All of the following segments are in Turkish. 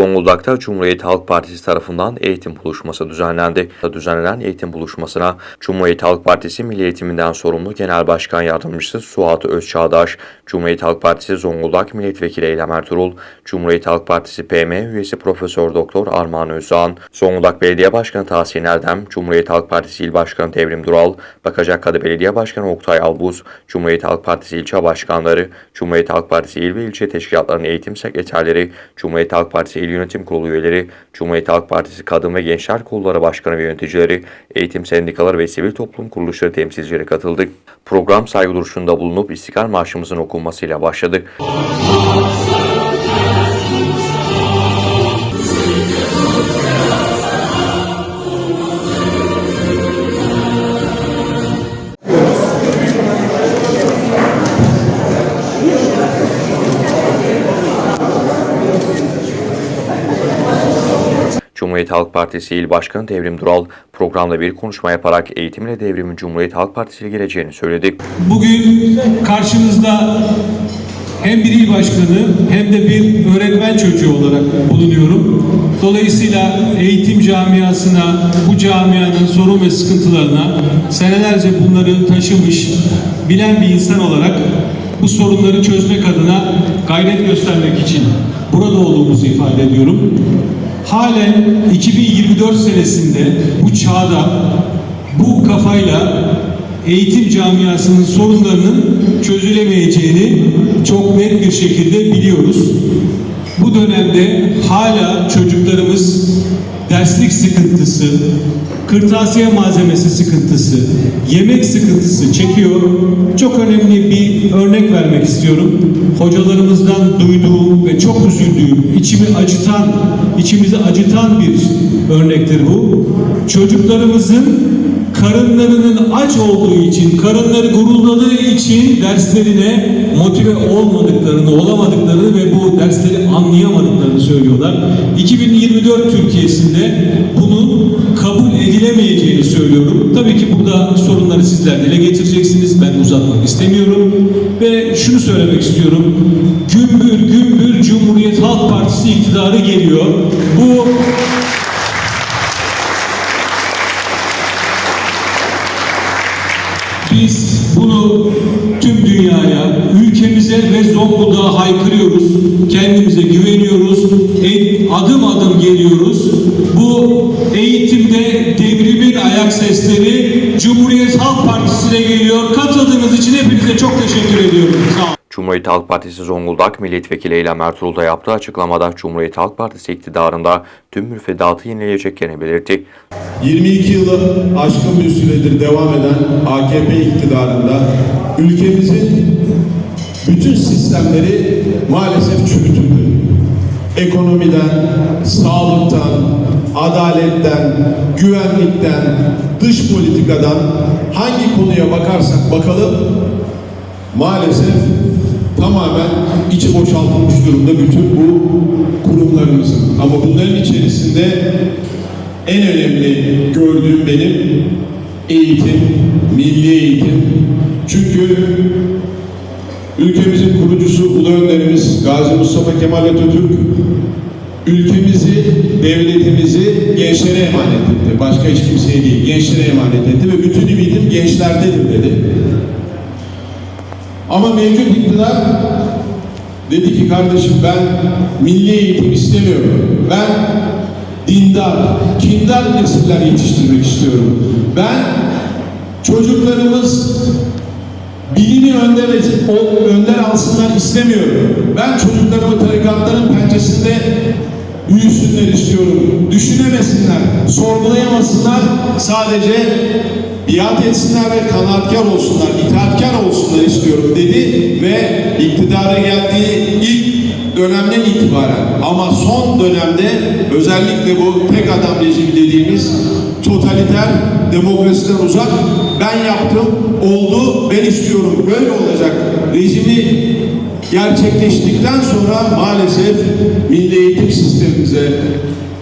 Zonguldak'ta Cumhuriyet Halk Partisi tarafından eğitim buluşması düzenlendi. Düzenlenen eğitim buluşmasına Cumhuriyet Halk Partisi Milli Eğitiminden sorumlu Genel Başkan Yardımcısı Suat Özçağdaş, Cumhuriyet Halk Partisi Zonguldak Milletvekili Eylem Ertuğrul, Cumhuriyet Halk Partisi PM üyesi Profesör Doktor Armağan Özağan, Zonguldak Belediye Başkanı Tahsin Erdem, Cumhuriyet Halk Partisi İl Başkanı Devrim Dural, Bakacakkadı Belediye Başkanı Oktay Albuz, Cumhuriyet Halk Partisi ilçe başkanları, Cumhuriyet Halk Partisi il ve ilçe teşkilatlarının eğitim sekreterleri, Cumhuriyet Halk Partisi İl Yönetim Kurulu üyeleri, Cumhuriyet Halk Partisi Kadın ve Gençler Kolları Başkanı ve yöneticileri, eğitim sendikaları ve sivil toplum kuruluşları temsilcileri katıldı. Program saygı duruşunda bulunup İstiklal Marşımızın okunmasıyla başladı. Cumhuriyet Halk Partisi İl Başkanı Devrim Dural programda bir konuşma yaparak eğitimle devrimin Cumhuriyet Halk Partisi ile geleceğini söyledi. Bugün karşınızda hem bir il başkanı hem de bir öğretmen çocuğu olarak bulunuyorum. Dolayısıyla eğitim camiasına, bu camianın sorun ve sıkıntılarına senelerce bunları taşımış, bilen bir insan olarak bu sorunları çözmek adına gayret göstermek için burada olduğumuzu ifade ediyorum. Halen 2024 senesinde bu çağda bu kafayla eğitim camiasının sorunlarının çözülemeyeceğini çok net bir şekilde biliyoruz. Bu dönemde hala çocuklarımız derslik sıkıntısı, kırtasiye malzemesi sıkıntısı, yemek sıkıntısı çekiyor. Çok önemli bir örnek vermek istiyorum. Hocalarımızdan duyduğum ve çok üzüldüğüm, içimi acıtan, içimizi acıtan bir örnektir bu. Çocuklarımızın karınlarının aç olduğu için, karınları guruldadığı için derslerine motive olmadıklarını, olamadıklarını ve bu dersleri anlayamadıklarını söylüyorlar. 2024 Türkiye'sinde bunun kabul edilemeyeceğini söylüyorum. Tabii ki burada sorunları sizler dile getireceksiniz. Ben uzatmak istemiyorum. Ve şunu söylemek istiyorum. Gümbür gümbür Cumhuriyet Halk Partisi iktidarı geliyor. Bu Biz bunu tüm dünyaya, ülkemize ve Zonguldak'a haykırıyoruz. Kendimize güveniyoruz. Adım adım geliyoruz. Bu eğitimde devrimin ayak sesleri Cumhuriyet Halk Partisi'ne geliyor. Katıldığınız için hepinize çok teşekkür ediyorum. Sağ olun. Cumhuriyet Halk Partisi Zonguldak Milletvekili Eylem Ertuğrul da yaptığı açıklamada Cumhuriyet Halk Partisi iktidarında tüm müfredatı yenileyeceklerini belirtti. 22 yılı aşkın bir süredir devam eden AKP iktidarında ülkemizin bütün sistemleri maalesef çürütüldü. Ekonomiden, sağlıktan, adaletten, güvenlikten, dış politikadan hangi konuya bakarsak bakalım maalesef tamamen içi boşaltılmış durumda bütün bu kurumlarımızın. Ama bunların içerisinde en önemli gördüğüm benim eğitim, milli eğitim. Çünkü ülkemizin kurucusu Ulu Önderimiz Gazi Mustafa Kemal Atatürk ülkemizi, devletimizi gençlere emanet etti. Başka hiç kimseye değil, gençlere emanet etti ve bütün ümidim gençlerdedir dedi. Ama mevcut iktidar dedi ki kardeşim ben milli eğitim istemiyorum. Ben dindar, kindar nesiller yetiştirmek istiyorum. Ben çocuklarımız bilimi önder, önder alsınlar istemiyorum. Ben çocuklarımı tarikatların pençesinde büyüsünler istiyorum. Düşünemesinler, sorgulayamasınlar. Sadece biat etsinler ve kanaatkar olsunlar, itaatkar olsunlar istiyorum dedi ve iktidara geldiği ilk dönemden itibaren ama son dönemde özellikle bu tek adam rejimi dediğimiz totaliter demokrasiden uzak ben yaptım oldu ben istiyorum böyle olacak rejimi gerçekleştikten sonra maalesef milli eğitim sistemimize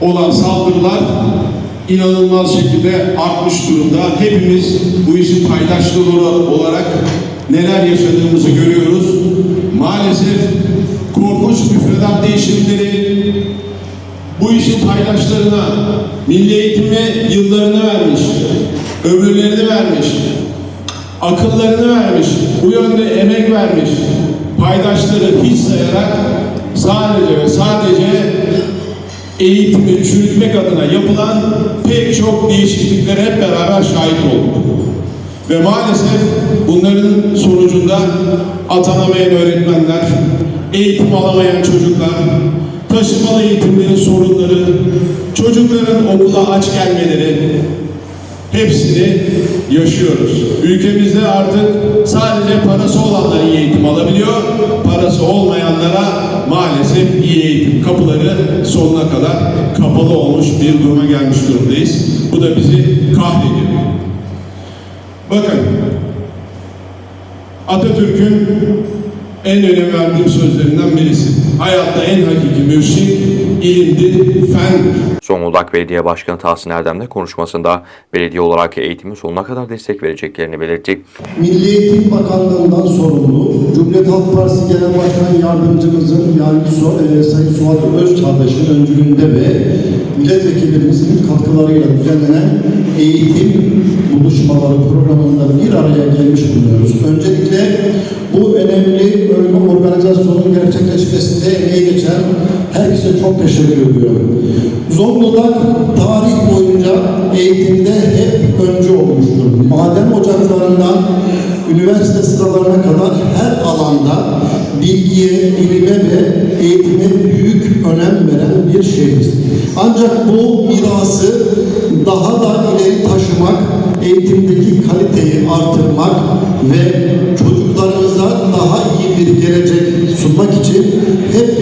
olan saldırılar inanılmaz şekilde artmış durumda. Hepimiz bu işin paydaşları olarak neler yaşadığımızı görüyoruz. Maalesef korkunç müfredat değişimleri, bu işin paydaşlarına milli eğitime yıllarını vermiş, ömürlerini vermiş, akıllarını vermiş, bu yönde emek vermiş paydaşları hiç sayarak sadece ve sadece eğitimi çürütmek adına yapılan pek çok değişikliklere hep beraber şahit olduk. Ve maalesef bunların sonucunda atanamayan öğretmenler, eğitim alamayan çocuklar, taşımalı eğitimlerin sorunları, çocukların okula aç gelmeleri, hepsini yaşıyoruz. Ülkemizde artık sadece parası olanlar iyi eğitim alabiliyor, parası olmayanlara maalesef iyi eğitim kapıları sonuna kadar kapalı olmuş bir duruma gelmiş durumdayız. Bu da bizi kahrediyor. Bakın, Atatürk'ün en önem verdiğim sözlerinden birisi. Hayatta en hakiki mürşit ilimdir, fendir. Zonguldak Belediye Başkanı Tahsin Erdem de konuşmasında belediye olarak eğitimi sonuna kadar destek vereceklerini belirtti. Milli Eğitim Bakanlığı'ndan sorumlu Cumhuriyet Halk Partisi Genel Başkan Yardımcımızın yani e, Sayın Suat Özçağdaş'ın öncülüğünde ve milletvekillerimizin katkılarıyla düzenlenen eğitim buluşmaları programında bir araya gelmiş bulunuyoruz. Öncelikle bu önemli bölge organizasyonun gerçekleşmesinde emeği geçen herkese çok teşekkür ediyorum. Zonguldak tarih boyunca eğitimde hep önce olmuştur. Maden ocaklarından üniversite sıralarına kadar her alanda bilgiye, bilime ve eğitime büyük önem veren bir şehir. Ancak bu mirası daha da ileri taşımak, eğitimdeki kaliteyi artırmak ve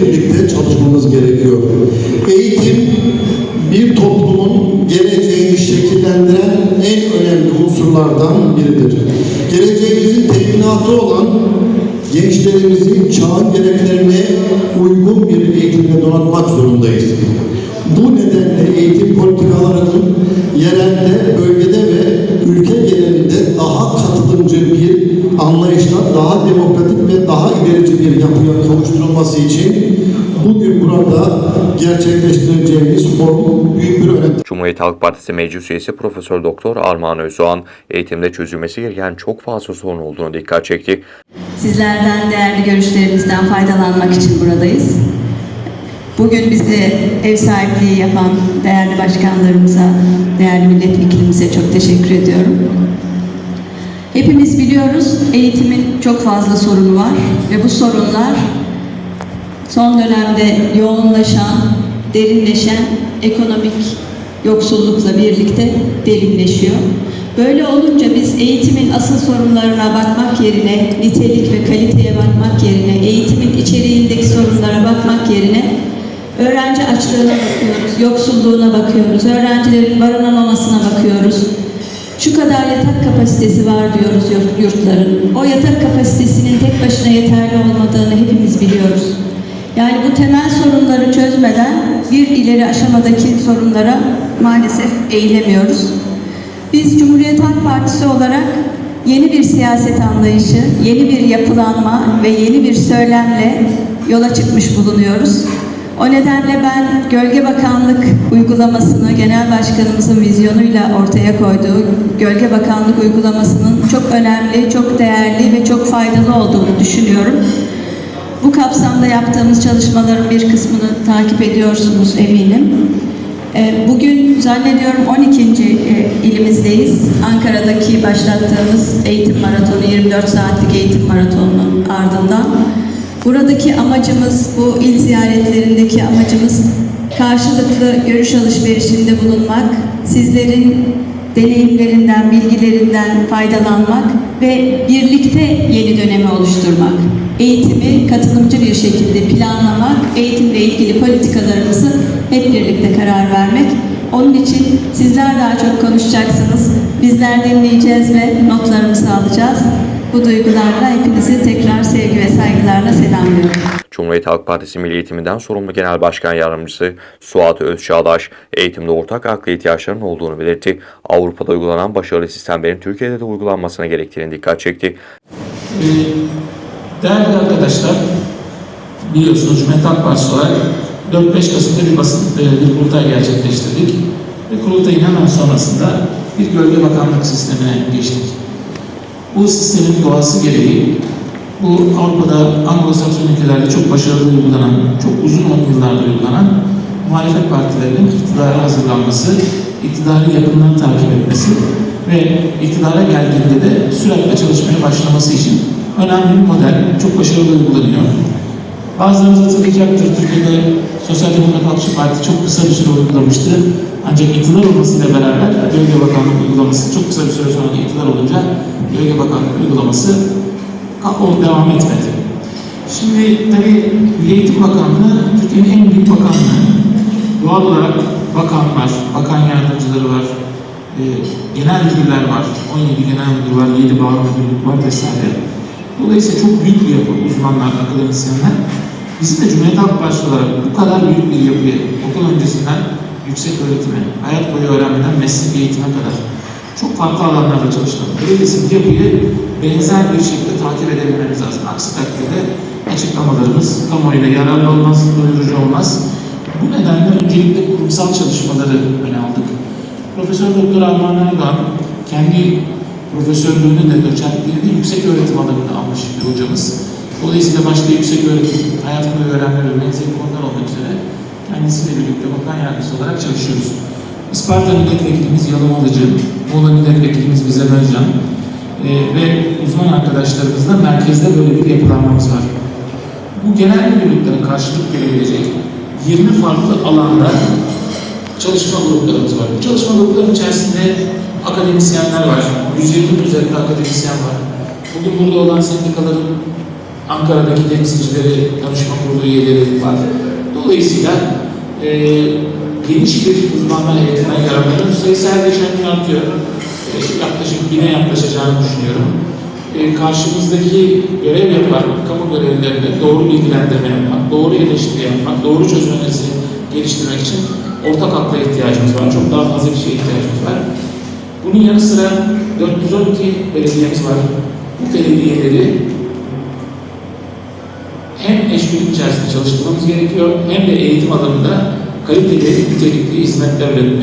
birlikte çalışmamız gerekiyor. Eğitim bir toplumun geleceğini şekillendiren en önemli unsurlardan biridir. Geleceğimizin teminatı olan gençlerimizi çağın gereklerine uygun bir eğitimle donatmak zorundayız. Bu nedenle eğitim politikalarının yerelde, bölgede ve ülke genelinde daha katılımcı bir anlayışla daha demokratik ve daha ilerici bir yapıya kavuşturulması için bugün burada gerçekleştireceğimiz forum büyük bir önem Cumhuriyet Halk Partisi Meclis Üyesi Profesör Doktor Armağan Özdoğan, eğitimde çözülmesi gereken çok fazla sorun olduğunu dikkat çekti. Sizlerden değerli görüşlerinizden faydalanmak için buradayız. Bugün bize ev sahipliği yapan değerli başkanlarımıza, değerli milletvekilimize çok teşekkür ediyorum. Hepimiz biliyoruz eğitimin çok fazla sorunu var ve bu sorunlar son dönemde yoğunlaşan, derinleşen ekonomik yoksullukla birlikte derinleşiyor. Böyle olunca biz eğitimin asıl sorunlarına bakmak yerine, nitelik ve kaliteye bakmak yerine, eğitimin içeriğindeki sorunlara bakmak yerine öğrenci açlığına bakıyoruz, yoksulluğuna bakıyoruz, öğrencilerin barınamamasına bakıyoruz. Şu kadar yatak kapasitesi var diyoruz yurt- yurtların. O yatak kapasitesinin tek başına yeterli olmadığını hepimiz biliyoruz. Yani bu temel sorunları çözmeden bir ileri aşamadaki sorunlara maalesef eğilemiyoruz. Biz Cumhuriyet Halk Partisi olarak yeni bir siyaset anlayışı, yeni bir yapılanma ve yeni bir söylemle yola çıkmış bulunuyoruz. O nedenle ben Gölge Bakanlık uygulamasını Genel Başkanımızın vizyonuyla ortaya koyduğu Gölge Bakanlık uygulamasının çok önemli, çok değerli ve çok faydalı olduğunu düşünüyorum. Bu kapsamda yaptığımız çalışmaların bir kısmını takip ediyorsunuz eminim. Ee, Bugün zannediyorum 12. e, ilimizdeyiz. Ankara'daki başlattığımız eğitim maratonu, 24 saatlik eğitim maratonunun ardından. Buradaki amacımız, bu il ziyaretlerindeki amacımız karşılıklı görüş alışverişinde bulunmak, sizlerin deneyimlerinden, bilgilerinden faydalanmak ve birlikte yeni dönemi oluşturmak. Eğitimi katılımcı bir şekilde planlamak, eğitimle ilgili politikalarımızı hep birlikte karar vermek. Onun için sizler daha çok konuşacaksınız, bizler dinleyeceğiz ve notlarımızı alacağız. Bu duygularla hepinizi tekrar sevgi ve saygılarla selamlıyorum. Cumhuriyet Halk Partisi Milli Eğitiminden sorumlu Genel Başkan Yardımcısı Suat Özçağdaş, eğitimde ortak aklı ihtiyaçların olduğunu belirtti. Avrupa'da uygulanan başarılı sistemlerin Türkiye'de de uygulanmasına gerektiğini dikkat çekti. Ee, Değerli arkadaşlar, biliyorsunuz Cumhuriyet Halk Partisi olarak 4-5 Kasım'da bir basın e, bir kurultay gerçekleştirdik. Ve kurultayın hemen sonrasında bir gölge bakanlık sistemine geçtik. Bu sistemin doğası gereği bu Avrupa'da Anglo-Sakson ülkelerde çok başarılı uygulanan, çok uzun on yıllardır uygulanan muhalefet partilerinin iktidara hazırlanması, iktidarı yakından takip etmesi ve iktidara geldiğinde de sürekli çalışmaya başlaması için önemli bir model, çok başarılı uygulanıyor. Bazılarınız hatırlayacaktır, Türkiye'de Sosyal Demokrat Halkçı Parti çok kısa bir süre uygulamıştı. Ancak iktidar olmasıyla beraber Bölge Bakanlık uygulaması çok kısa bir süre sonra iktidar olunca Bölge Bakanlık uygulaması o devam etmedi. Şimdi tabii Milli Eğitim Bakanlığı Türkiye'nin en büyük bakanlığı. Doğal olarak bakanlar, bakan yardımcıları var, e, genel müdürler var, 17 genel müdür var, 7 bağlı müdürlük var vesaire. Dolayısıyla çok büyük bir yapı uzmanlar, akademisyenler. Bizim de Cumhuriyet Halk Partisi olarak bu kadar büyük bir yapıyı okul öncesinden yüksek öğretime, hayat boyu öğrenmeden meslek eğitime kadar çok farklı alanlarda çalıştık. Öyleyse yapıyı benzer bir şekilde takip edebilmemiz lazım. Aksi takdirde açıklamalarımız kamuoyuna yararlı olmaz, doyurucu olmaz. Bu nedenle öncelikle kurumsal çalışmaları öne aldık. Profesör Doktor Armağan Erdoğan kendi profesörlüğünü de doçentliğini yüksek öğretim alanında almış bir hocamız. Dolayısıyla başta yüksek öğretim, hayat boyu öğrenme ve benzeri konular olmak üzere kendisiyle birlikte bakan yardımcısı olarak çalışıyoruz. Isparta Milletvekilimiz Yalım Alıcı, Muğla Milletvekilimiz Gizem Özcan e, ve uzman arkadaşlarımızla merkezde böyle bir yapılanmamız var. Bu genel müdürlüklere karşılık gelebilecek 20 farklı alanda çalışma gruplarımız var. Bu çalışma gruplarının içerisinde akademisyenler var. 120'nin üzerinde akademisyen var. Bugün burada olan sendikaların Ankara'daki temsilcileri, danışma kurulu üyeleri var. Dolayısıyla e, geniş bir uzmanlar heyetinden yararlanıyor. Sayısı her geçen gün artıyor. E, yaklaşık bine yaklaşacağını düşünüyorum. E, karşımızdaki görev yapan kamu görevlilerine doğru bilgilendirme yapmak, doğru eleştiri yapmak, doğru çözüm önerisi geliştirmek için ortak akla ihtiyacımız var. Çok daha fazla bir şeye ihtiyacımız var. Bunun yanı sıra 412 belediyemiz var. Bu belediyeleri hem eşgüdüm içerisinde çalıştırmamız gerekiyor hem de eğitim alanında كيف يمكن ان يكون هناك